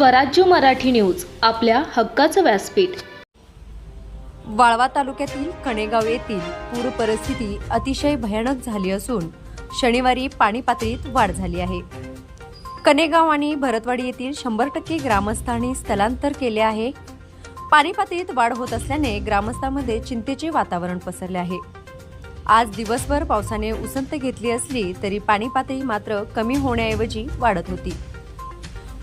स्वराज्य मराठी न्यूज आपल्या हक्काचं व्यासपीठ. वाळवा तालुक्यातील कणेगाव येथील पूर परिस्थिती अतिशय भयानक झाली असून शनिवारी पाणी पातळीत वाढ झाली आहे. कणेगाव आणि भरतवाडी येथील शंभर टक्के ग्रामस्थांनी स्थलांतर केले आहे. पाणी पातळीत वाढ होत असल्याने ग्रामस्थांमध्ये चिंतेचे वातावरण पसरले आहे. आज दिवसभर पावसाने उसंत घेतली असली तरी पाणी पातळी मात्र कमी होण्याऐवजी वाढत होती.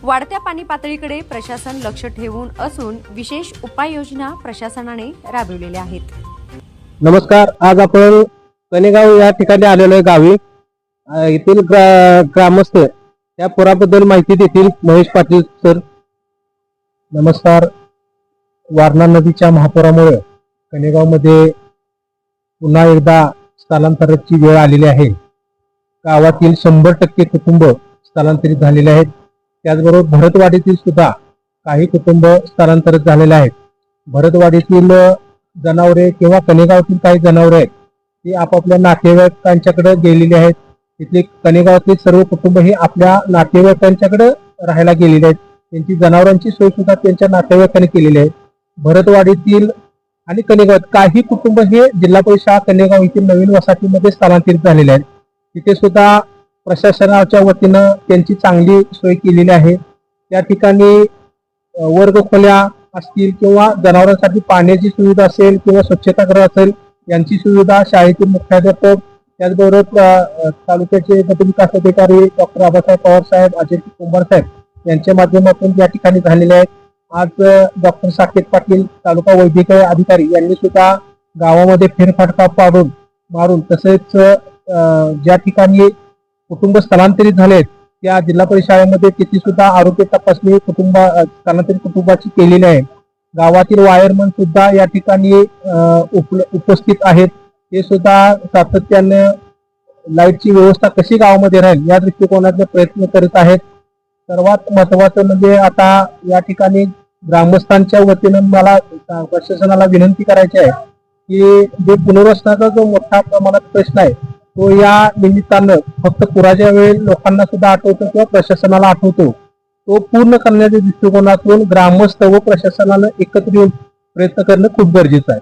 वाढत्या पाणी पातळीकडे प्रशासन लक्ष ठेवून असून विशेष उपाययोजना प्रशासनाने राबविलेल्या आहेत. नमस्कार आज आपण कनेगाव या ठिकाणी आलेलो आहे गावी. येथील ग्रा ग्रामस्थ या पुराबद्दल माहिती देतील महेश पाटील सर. नमस्कार. वारणा नदीच्या महापुरामुळे कनेगावमध्ये पुन्हा एकदा स्थलांतराची वेळ आलेली आहे. गावातील शंभर टक्के कुटुंब स्थलांतरित झालेले आहेत. त्याचबरोबर भरतवाडीतील सुद्धा काही कुटुंब स्थलांतरित झालेले आहेत. भरतवाडीतील जनावरे किंवा कनेगावातील काही जनावरे आहेत ती आपापल्या नातेवाईकांच्याकडे गेलेली आहेत. तिथले कनेगावातले सर्व कुटुंब हे आपल्या नातेवाईकांच्याकडे राहायला गेलेले आहेत. त्यांची जनावरांची सोय सुद्धा त्यांच्या नातेवाईकांनी केलेली आहे. भरतवाडीतील आणि कनेगावात काही कुटुंब हे जिल्हा परिषद कनेगाव येथील नवीन वसाहतीमध्ये स्थलांतरित झालेले आहेत. तिथे सुद्धा प्रशासनाच्या वतीनं त्यांची चांगली सोय केलेली आहे. त्या ठिकाणी वर्गखोल्या वर्ग खोल्या असतील किंवा जनावरांसाठी पाण्याची सुविधा असेल किंवा स्वच्छतागृह असेल यांची सुविधा शाळेतील मुख्याध्यापक त्याचबरोबर तालुक्याचे गटविकास अधिकारी डॉक्टर आबासाहेब पवार साहेब अजय कुंभार साहेब यांच्या माध्यमातून या ठिकाणी झालेले आहेत. आज डॉक्टर साकेत पाटील तालुका वैद्यकीय अधिकारी यांनी सुद्धा गावामध्ये फेरफटका पाडून मारून तसेच ज्या ठिकाणी कुटुंब स्थलांतरित झालेत. त्या जिल्हा परिषद शाळेमध्ये तिथे सुद्धा आरोग्य तपासणी कुटुंब स्थलांतरित कुटुंबाची केलेली आहे. गावातील वायरमन सुद्धा या ठिकाणी उप- उपस्थित आहेत. ते सुद्धा सातत्याने लाईटची व्यवस्था कशी गावामध्ये राहील या दृष्टिकोनातले प्रयत्न करीत आहेत. सर्वात महत्वाचं म्हणजे आता या ठिकाणी ग्रामस्थांच्या वतीनं मला प्रशासनाला विनंती करायची आहे की जे पुनर्वसनाचा जो मोठा प्रमाणात प्रश्न आहे तो या निमित्तानं फक्त पुराच्या वेळी लोकांना सुद्धा आठवतो किंवा प्रशासनाला आठवतो. तो पूर्ण करण्याच्या दृष्टिकोनातून ग्रामस्थ व प्रशासनानं एकत्र येऊन प्रयत्न करणं खूप गरजेचं आहे.